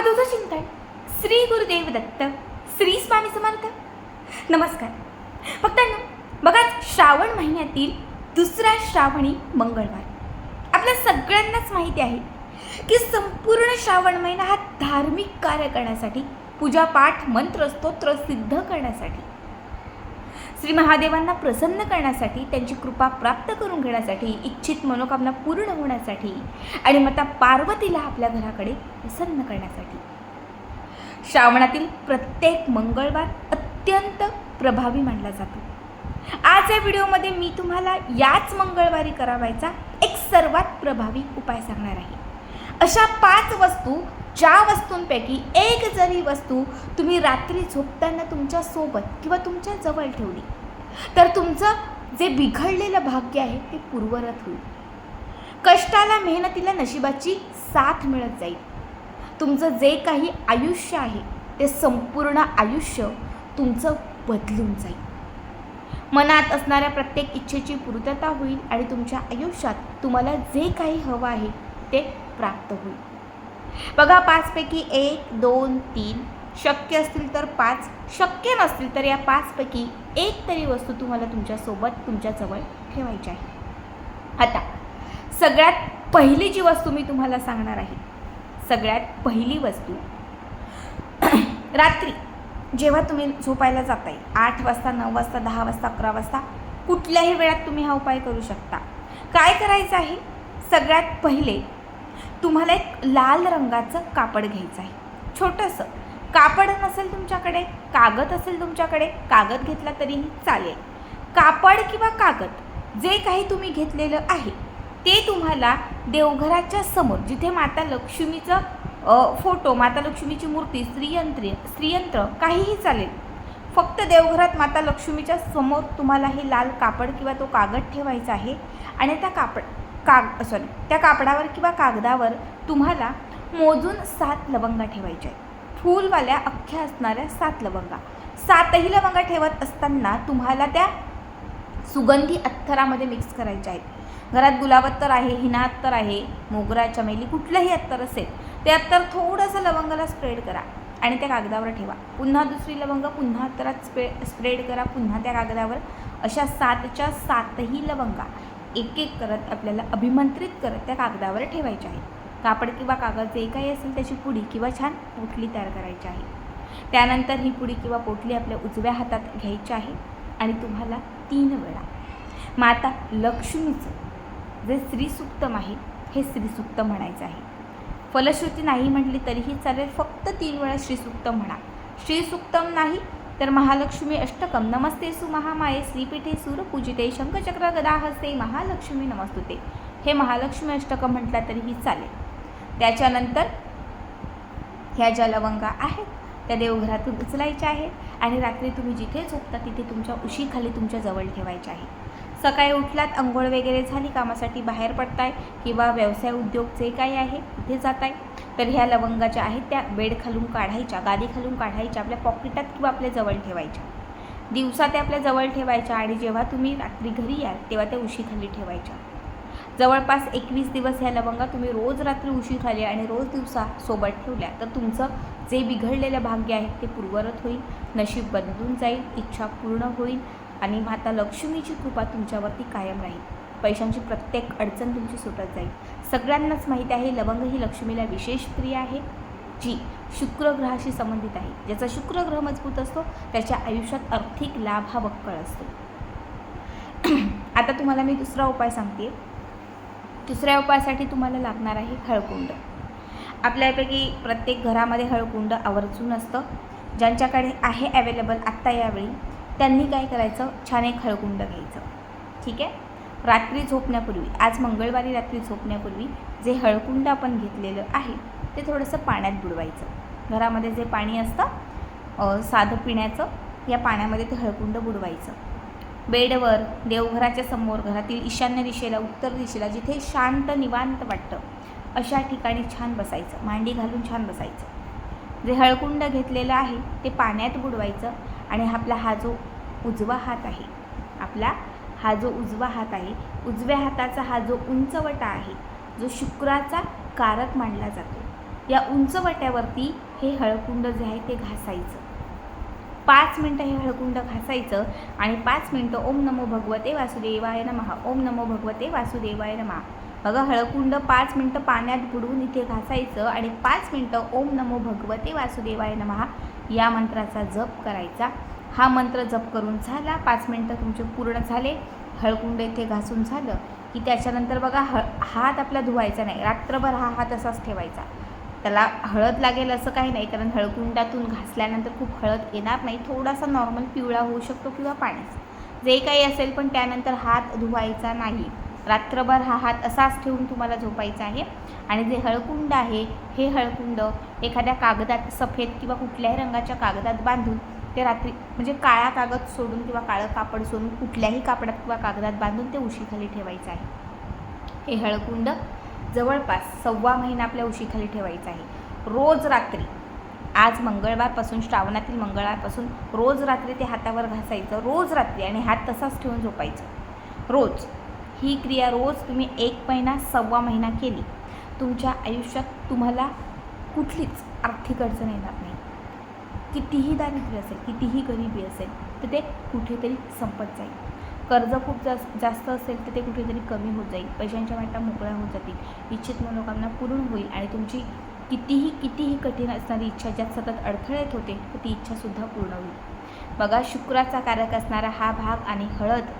अवधूत चिंतन श्री गुरुदेव दत्त श्री स्वामी समर्थ नमस्कार भक्तांना बघा श्रावण महिन्यातील दुसरा श्रावणी मंगळवार आपल्या सगळ्यांनाच माहिती आहे की संपूर्ण श्रावण महिना हा धार्मिक कार्य करण्यासाठी पूजापाठ मंत्रस्तोत्र सिद्ध करण्यासाठी श्री महादेवांना प्रसन्न करण्यासाठी त्यांची कृपा प्राप्त करून घेण्यासाठी इच्छित मनोकामना पूर्ण होण्यासाठी आणि माता पार्वतीला आपल्या घराकडे प्रसन्न करण्यासाठी. श्रावणातील प्रत्येक मंगळवार अत्यंत प्रभावी मानला जातो. आज या व्हिडिओमध्ये मी तुम्हाला याच मंगळवारी करावायचा एक सर्वात प्रभावी उपाय सांगणार आहे. अशा पाच वस्तू ज्या वस्तूंपैकी एक जरी वस्तू तुम्ही रात्री झोपताना तुमच्यासोबत किंवा तुमच्या जवळ ठेवली तर तुमचं जे बिघडलेलं भाग्य आहे ते पूर्वरत होईल. कष्टाला मेहनतीला नशिबाची साथ मिळत जाईल. तुमचं जे काही आयुष्य आहे ते संपूर्ण आयुष्य तुमचं बदलून जाईल. मनात असणाऱ्या प्रत्येक इच्छेची पूर्तता होईल आणि तुमच्या आयुष्यात तुम्हाला जे काही हवं आहे ते प्राप्त होईल. बघा पाचपैकी एक दोन तीन. शक्य असतील तर पाच. शक्य नसतील तर या पाचपैकी एक तरी वस्तू तुम्हाला तुमच्यासोबत तुमच्याजवळ ठेवायची आहे. आता सगळ्यात पहिली जी वस्तू मी तुम्हाला सांगणार आहे सगळ्यात पहिली वस्तू रात्री जेव्हा तुम्ही झोपायला जाताय आठ वाजता नऊ वाजता दहा वाजता अकरा वाजता कुठल्याही वेळात तुम्ही हा उपाय करू शकता. काय करायचं आहे? सगळ्यात पहिले तुम्हाला एक लाल रंगाचं कापड घ्यायचं आहे. छोटंसं. कापड नसेल तुमच्याकडे कागद असेल तुमच्याकडे कागद घेतला तरीही चालेल. कापड किंवा कागद जे काही तुम्ही घेतलेलं आहे ते तुम्हाला देवघराच्या समोर जिथे माता लक्ष्मीचं फोटो माता लक्ष्मीची मूर्ती स्त्रियंत्र स्त्रीयंत्र काहीही चालेल. फक्त देवघरात माता लक्ष्मीच्या समोर तुम्हाला हे लाल कापड किंवा तो कागद ठेवायचा आहे आणि त्या कापड काग सॉरी त्या कापडावर किंवा कागदावर तुम्हाला मोजून सात लवंगा ठेवायच्या आहेत. फूलवाल्या अख्ख्या असणाऱ्या सात लवंगा. सातही लवंगा ठेवत असताना तुम्हाला त्या सुगंधी अत्तरामध्ये मिक्स करायच्या आहेत. घरात गुलाब अत्तर आहे हिना अत्तर आहे मोगरा चमेली कुठलंही अत्तर असेल ते अत्तर थोडंसं लवंगाला स्प्रेड करा आणि त्या कागदावर ठेवा. पुन्हा दुसरी लवंग पुन्हा अत्तरात स्प्रे स्प्रेड करा पुन्हा त्या कागदावर. अशा सातच्या सातही लवंगा. एक एक करत आपल्याला अभिमंत्रित करत त्या कागदावर ठेवायच्या आहे. कापड किंवा कागद जे काही असेल त्याची पुडी किंवा छान पोटली तयार करायची आहे. त्यानंतर ही पुडी किंवा पोटली आपल्या उजव्या हातात घ्यायची आहे आणि तुम्हाला तीन वेळा. माता लक्ष्मीचं जे श्रीसुक्तम आहे हे श्रीसुक्त म्हणायचं आहे. फलश्रुती नाही म्हटली तरीही चालेल फक्त तीन वेळा श्रीसुक्तम म्हणा. श्रीसुक्तम नाही तर महालक्ष्मी अष्टकम नमस्ते सु महामाये श्रीपीठे सूरपूजिते शंखचक्र गदाहस्ते महालक्ष्मी नमस्तुते. हे महालक्ष्मी अष्टकम म्हटलं तरीही चालेल. त्याच्यानंतर ह्या ज्या लवंगा आहेत त्या देवघरातून उचलायच्या आहेत आणि रात्री तुम्ही जिथे झोपता तिथे तुमच्या उशीखाली तुमच्या जवळ ठेवायच्या आहे सकाळी उठलात अंघोळ वगैरे झाली कामासाठी बाहेर पडताय किंवा व्यवसाय उद्योग जे काही आहे तिथे जाताय. तर ह्या लवंगाच्या आहेत त्या बेड खालून काढायच्या गादी खालून काढायच्या आपल्या पॉकेटात किंवा आपल्या जवळ ठेवायच्या. दिवसा त्या आपल्या जवळ ठेवायच्या आणि जेव्हा तुम्ही रात्री घरी याल तेव्हा त्या उशीखाली ठेवायच्या. जवळपास एकवीस दिवस ह्या लवंगा तुम्ही रोज रात्री उशीखाली आणि रोज दिवसा सोबत ठेवल्या तर तुमचं जे बिघडलेलं भाग्य आहे ते पूर्वरत होईल नशीब बदलून जाईल इच्छा पूर्ण होईल आणि माता लक्ष्मीची कृपा तुमच्यावरती कायम राहील. पैशांची प्रत्येक अडचण तुमची सुटत जाईल. सगळ्यांनाच माहीत आहे लवंग ही लक्ष्मीला विशेष प्रिय आहे जी शुक्रग्रहाशी संबंधित आहे. ज्याचा शुक्रग्रह मजबूत असतो त्याच्या आयुष्यात आर्थिक लाभ हा बक्कळ असतो. आता तुम्हाला मी दुसरा उपाय सांगते. दुसऱ्या उपायासाठी तुम्हाला लागणार आहे हळकुंड. आपल्यापैकी प्रत्येक घरामध्ये हळकुंड आवर्जून असतं. ज्यांच्याकडे आहे अवेलेबल आत्ता यावेळी त्यांनी काय करायचं? छान एक हळकुंड घ्यायचं. ठीक आहे? रात्री झोपण्यापूर्वी आज मंगळवारी रात्री झोपण्यापूर्वी जे हळकुंड आपण घेतलेलं आहे ते थोडंसं पाण्यात बुडवायचं. घरामध्ये जे पाणी असतं साधं पिण्याचं या पाण्यामध्ये ते हळकुंड बुडवायचं. बेडवर देवघराच्या समोर घरातील ईशान्य दिशेला उत्तर दिशेला जिथे शांत निवांत वाटतं अशा ठिकाणी छान बसायचं मांडी घालून छान बसायचं. जे हळकुंड घेतलेलं आहे ते पाण्यात बुडवायचं आणि आपला हा जो उजवा हात आहे आपला हा जो उजवा हात आहे उजव्या हाताचा हा जो उंचवटा आहे जो शुक्राचा कारक मानला जातो. या उंचवट्यावरती हे हळकुंड जे आहे ते घासायचं. पाच मिनटं हे हळकुंड घासायचं आणि पाच मिनटं ओम नमो भगवते वासुदेवाय नमः. ओम नमो भगवते वासुदेवाय नमः. बघा हळकुंड पाच मिनटं पाण्यात बुडवून इथे घासायचं आणि पाच मिनटं ओम नमो भगवते वासुदेवाय नमः या मंत्राचा जप करायचा. हा मंत्र जप करून झाला. पाच मिनटं तुमचे पूर्ण झाले. हळकुंड इथे घासून झालं की त्याच्यानंतर बघा ह हात आपला धुवायचा नाही. रात्रभर हा हात असाच ठेवायचा. त्याला हळद लागेल असं काही नाही कारण हळकुंडातून घासल्यानंतर खूप हळद येणार नाही. थोडासा नॉर्मल पिवळा होऊ शकतो किंवा पाण्याचा जे काही असेल पण त्यानंतर हात धुवायचा नाही. रात्रभर हा हात असाच ठेवून तुम्हाला झोपायचा आहे. आणि जे हळकुंड आहे हे हळकुंड एखाद्या कागदात सफेद किंवा कुठल्याही रंगाच्या कागदात बांधून ते रात्री म्हणजे काळा कागद सोडून किंवा काळं कापड सोडून कुठल्याही कापडात किंवा कागदात बांधून ते उशीखाली ठेवायचं आहे. हे हळकुंड जवळपास सव्वा महिना आपल्या उशीखाली ठेवायचं आहे. रोज रात्री आज मंगळवारपासून श्रावणातील मंगळवारपासून रोज रात्री ते हातावर घासायचं रोज रात्री आणि हात तसाच ठेवून झोपायचं. रोज ही क्रिया रोज तुम्ही एक महिना सव्वा महिना केली तुमच्या आयुष्यात तुम्हाला कुठलीच आर्थिक अडचण येणार नाही. कितीही दारिद्र्य असेल कितीही गरिबी असेल तर ते कुठेतरी संपत जाईल. कर्ज खूप जास्त जास्त असेल तर ते कुठेतरी कमी होत जाईल. पैशांच्या वाटा मोकळ्या होत जातील. इच्छित मनोकामना पूर्ण होईल आणि तुमची कितीही कितीही कठीण असणारी इच्छा ज्यात सतत अडथळे येत होते तर ती इच्छासुद्धा पूर्ण होईल. बघा शुक्राचा कारक असणारा हा भाग आणि हळद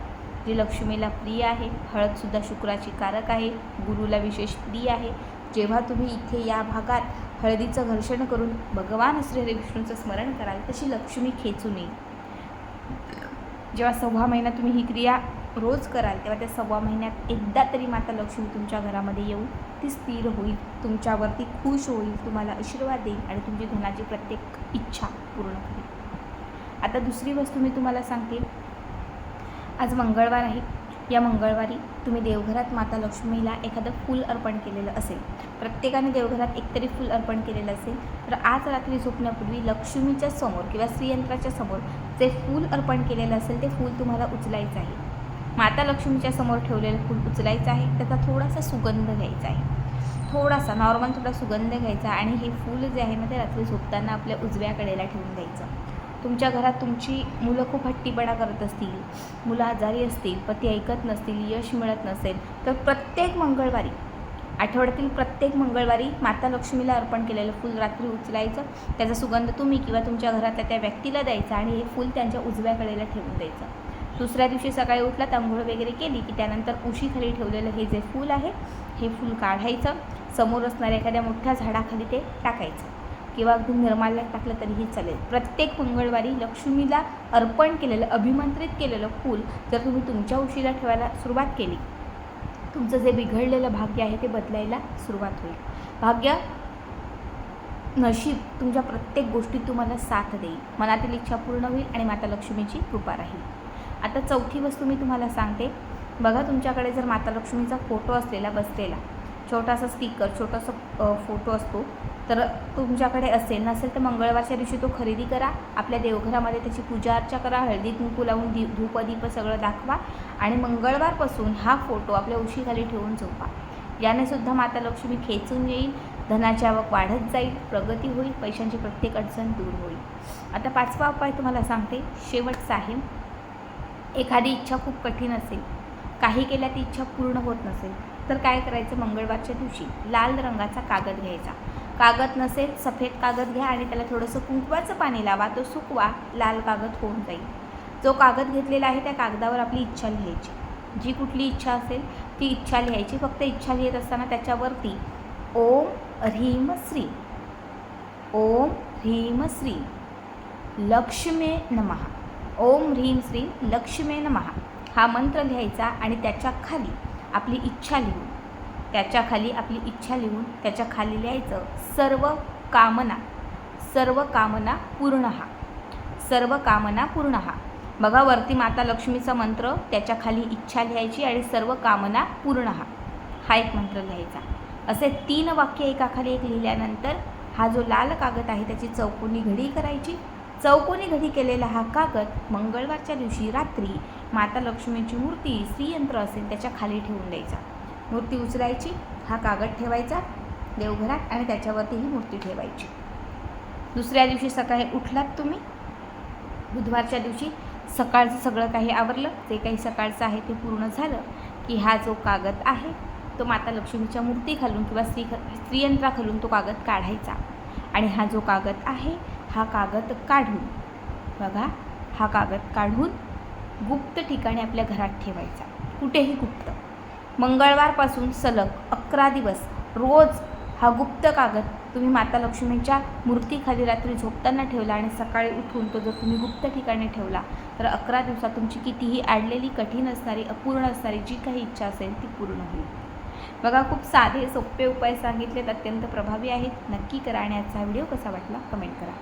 जी लक्ष्मीला प्रिय आहे हळदसुद्धा शुक्राची कारक आहे गुरुला विशेष प्रिय आहे. जेव्हा तुम्ही इथे या भागात हळदीचं घर्षण करून भगवान श्री विष्णूचं स्मरण कराल तशी लक्ष्मी खेचू नये जेव्हा सव्वा महिना तुम्ही ही क्रिया रोज कराल तेव्हा त्या सव्वा महिन्यात एकदा तरी माता लक्ष्मी तुमच्या घरामध्ये येऊन ती स्थिर होईल तुमच्यावरती खुश होईल तुम्हाला आशीर्वाद देईल आणि तुमची धनाची प्रत्येक इच्छा पूर्ण करेल. आता दुसरी वस्तू मी तुम्हाला सांगते. आज मंगळवार आहे. या मंगळवारी तुम्ही देवघरात माता लक्ष्मीला एखादं फूल अर्पण केलेलं असेल प्रत्येकाने देवघरात एकतरी फूल अर्पण केलेलं असेल तर आज रात्री झोपण्यापूर्वी लक्ष्मीच्या समोर किंवा श्रीयंत्राच्या समोर जे फूल अर्पण केलेलं असेल ते फूल तुम्हाला उचलायचं आहे. माता लक्ष्मीच्या समोर ठेवलेलं फूल उचलायचं आहे त्याचा थोडासा सुगंध घ्यायचा आहे. थोडासा नॉर्मल थोडा सुगंध घ्यायचा आणि हे फूल जे आहे ना ते रात्री झोपताना आपल्या उजव्या कडेला ठेवून द्यायचं. तुमच्या घरात तुमची मुलं खूप हट्टीपणा करत असतील मुलं आजारी असतील पती ऐकत नसतील यश मिळत नसेल तर प्रत्येक मंगळवारी आठवड्यातील प्रत्येक मंगळवारी माता लक्ष्मीला अर्पण केलेलं फूल रात्री उचलायचं त्याचा सुगंध तुम्ही किंवा तुमच्या घरातल्या त्या व्यक्तीला द्यायचा आणि हे फूल त्यांच्या उजव्या कडेला ठेवून द्यायचं. दुसऱ्या दिवशी सकाळी उठलात आंघोळ वगैरे केली की त्यानंतर उशीखाली ठेवलेलं हे जे फूल आहे हे फूल काढायचं. समोर असणाऱ्या एखाद्या मोठ्या झाडाखाली ते टाकायचं. किंवा अगदी निर्माल्यात टाकलं तरीही चालेल. प्रत्येक मंगळवारी लक्ष्मीला अर्पण केलेलं अभिमंत्रित केलेलं फूल जर तुम्ही तुमच्या उशीला ठेवायला सुरुवात केली तुमचं जे बिघडलेलं भाग्य आहे ते बदलायला सुरुवात होईल. भाग्य नशीब तुमच्या प्रत्येक गोष्टीत तुम्हाला साथ देईल. मनातील इच्छा पूर्ण होईल आणि माता लक्ष्मीची कृपा राहील. आता चौथी वस्तू मी तुम्हाला सांगते. बघा तुमच्याकडे जर माता लक्ष्मीचा फोटो असलेला बसलेला छोटासा स्पीकर छोटासा फोटो असतो. तर तुमच्याकडे असेल नसेल तर मंगळवारच्या दिवशी तो खरेदी करा. आपल्या देवघरामध्ये त्याची पूजा अर्चा करा हळदी कुंकू लावून दी धूपदीप सगळं दाखवा. आणि मंगळवारपासून हा फोटो आपल्या उशीखाली ठेवून झोपा. याने सुद्धा माता लक्ष्मी खेचून येईल धनाची आवक वाढत जाईल प्रगती होईल पैशांची प्रत्येक अडचण दूर होईल. आता पाचवा उपाय तुम्हाला सांगते. शेवटचा आहे एखादी इच्छा खूप कठीण असेल. काही केल्या ती इच्छा पूर्ण होत नसेल. तर काय करायचं? मंगळवारच्या दिवशी लाल रंगाचा कागद घ्यायचा. कागद नसेल सफेद कागद घ्या आणि त्याला थोडंसं कुंकवाचं पाणी लावा. तो सुकवा लाल कागद होऊन जाईल. जो कागद घेतलेला आहे त्या कागदावर आपली इच्छा लिहायची. जी कुठली इच्छा असेल ती इच्छा लिहायची. फक्त इच्छा लिहित असताना त्याच्यावरती ओम ह्रीम श्री. ओम ह्रीम श्री. लक्ष्मे नमः. ओम ह्रीम श्री लक्ष्मे नमः. हा मंत्र लिहायचा आणि त्याच्याखाली आपली इच्छा लिहून त्याच्याखाली आपली इच्छा लिहून त्याच्याखाली लिहायचं सर्व कामना सर्व कामना पूर्ण हा. सर्व कामना पूर्ण हा. बघा वरती माता लक्ष्मीचा मंत्र त्याच्याखाली इच्छा लिहायची आणि सर्व कामना पूर्ण हा. हा एक मंत्र लिहायचा. असे तीन वाक्य एकाखाली एक लिहिल्यानंतर हा जो लाल कागद आहे त्याची चौकोनी घडी करायची. चौकोनी घडी केलेला हा कागद मंगळवारच्या दिवशी रात्री माता लक्ष्मीची मूर्ती श्रीयंत्र असेल त्याच्याखाली ठेवून द्यायचा. मूर्ती उचलायची हा कागद ठेवायचा देवघरात आणि त्याच्यावरती ही मूर्ती ठेवायची. दुसऱ्या दिवशी सकाळी उठलात तुम्ही? बुधवारच्या दिवशी सकाळचं सगळं काही आवरलं जे काही सकाळचं आहे ते पूर्ण झालं की हा जो कागद आहे तो माता लक्ष्मीच्या मूर्ती घालून किंवा स्त्री स्त्रियंत्राखालून तो कागद काढायचा. आणि हा जो कागद आहे हा कागद काढून बघा हा कागद काढून गुप्त ठिकाणी आपल्या घरात ठेवायचा. कुठेही गुप्त. मंगळवारपासून सलग अकरा दिवस रोज हा गुप्त कागद तुम्ही माता लक्ष्मीच्या मूर्तीखाली रात्री झोपताना ठेवला आणि सकाळी उठून तो जर तुम्ही गुप्त ठिकाणी ठेवला तर अकरा दिवसात तुमची कितीही अडलेली कठीण असणारी अपूर्ण असणारी जी काही इच्छा असेल ती पूर्ण होईल. बघा खूप साधे सोपे उपाय सांगितलेत अत्यंत प्रभावी आहेत. नक्की करा आणि आजचा व्हिडिओ कसा वाटला कमेंट करा.